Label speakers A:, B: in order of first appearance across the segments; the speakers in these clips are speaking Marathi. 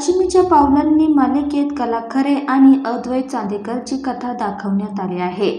A: लक्ष्मीच्या पावलांनी मालिकेत कलाखरे आणि अद्वैत चांदेकरची कथा दाखवण्यात आली आहे.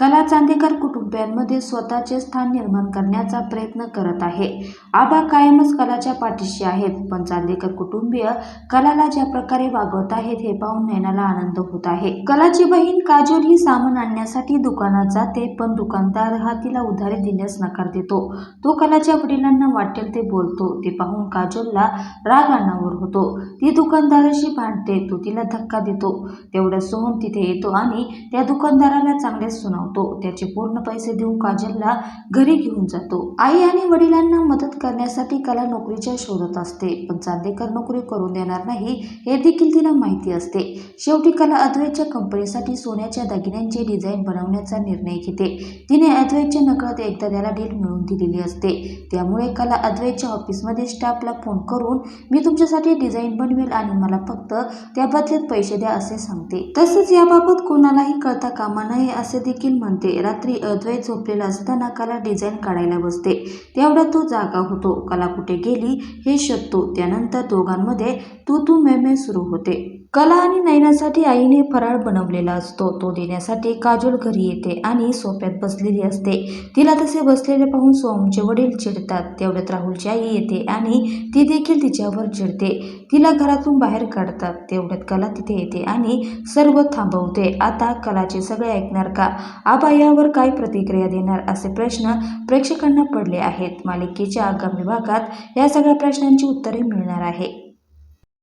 A: कला चांदेकर कुटुंबियांमध्ये स्वतःचे स्थान निर्माण करण्याचा प्रयत्न करत आहे. आबा कायमच कलाच्या पाठीशी आहेत पण चांदेकर कुटुंबीय कलाला ज्या प्रकारे वागवत आहेत हे पाहून नैनाला आनंद होत आहे. कलाची बहीण काजोल ही सामान आणण्यासाठी दुकानात जाते पण दुकानदार हा तिला उधारी देण्यास नकार देतो. तो कलाच्या वडिलांना वाटेल ते बोलतो ते पाहून काजोलला राग अनावर होतो. ती दुकानदाराशी भांडते तो तिला धक्का देतो. तेवढ्या सोहून तिथे येतो आणि त्या दुकानदाराला चांगलेच सुनावतो. त्याचे पूर्ण पैसे देऊन काजलला घरी घेऊन जातो. आई आणि वडिलांना मदत करण्यासाठी कला नोकरीच्या शोधत असते. पण चांदेकर नोकरी करून देणार नाही हे देखील तिला माहिती असते. शेवटी कला अद्वैतच्या कंपनीसाठी सोन्याच्या दागिन्यांचे डिझाईन बनवण्याचा निर्णय घेते. तिने अद्वैतच्या नकळत एकदा त्याला डील मिळवून दिलेली असते. त्यामुळे कला अद्वैतच्या ऑफिसमध्ये स्टाफला फोन करून मी तुमच्यासाठी डिझाईन बनवेल आणि मला फक्त त्या बदल्यात पैसे द्या असे सांगते. तसंच याबाबत कोणालाही कळता कामा नये असे देखील म्हणते रात्री अद्वैत झोपलेला असताना कला डिझाईन काढायला बसते. तेवढा तो जागा होतो. कला कुठे गेली हे शोधतो. त्यानंतर दोघांमध्ये तू तू मेमे मे सुरू होते. कला आणि नयनासाठी आईने फराळ बनवलेला असतो. तो देण्यासाठी काजोल घरी येते आणि सोप्यात बसलेली असते. तिला तसे बसलेले पाहून सोमचे वडील चिडतात. तेवढ्यात राहुलची आई येते आणि ती देखील तिच्यावर चिडते. तिला घरातून बाहेर काढतात. तेवढ्यात कला तिथे येते आणि सर्व थांबवते. आता कलाचे सगळे ऐकणार का? आबा यावर काय प्रतिक्रिया देणार असे प्रश्न प्रेक्षकांना पडले आहेत. मालिकेच्या आगामी भागात या सगळ्या प्रश्नांची उत्तरे मिळणार आहे.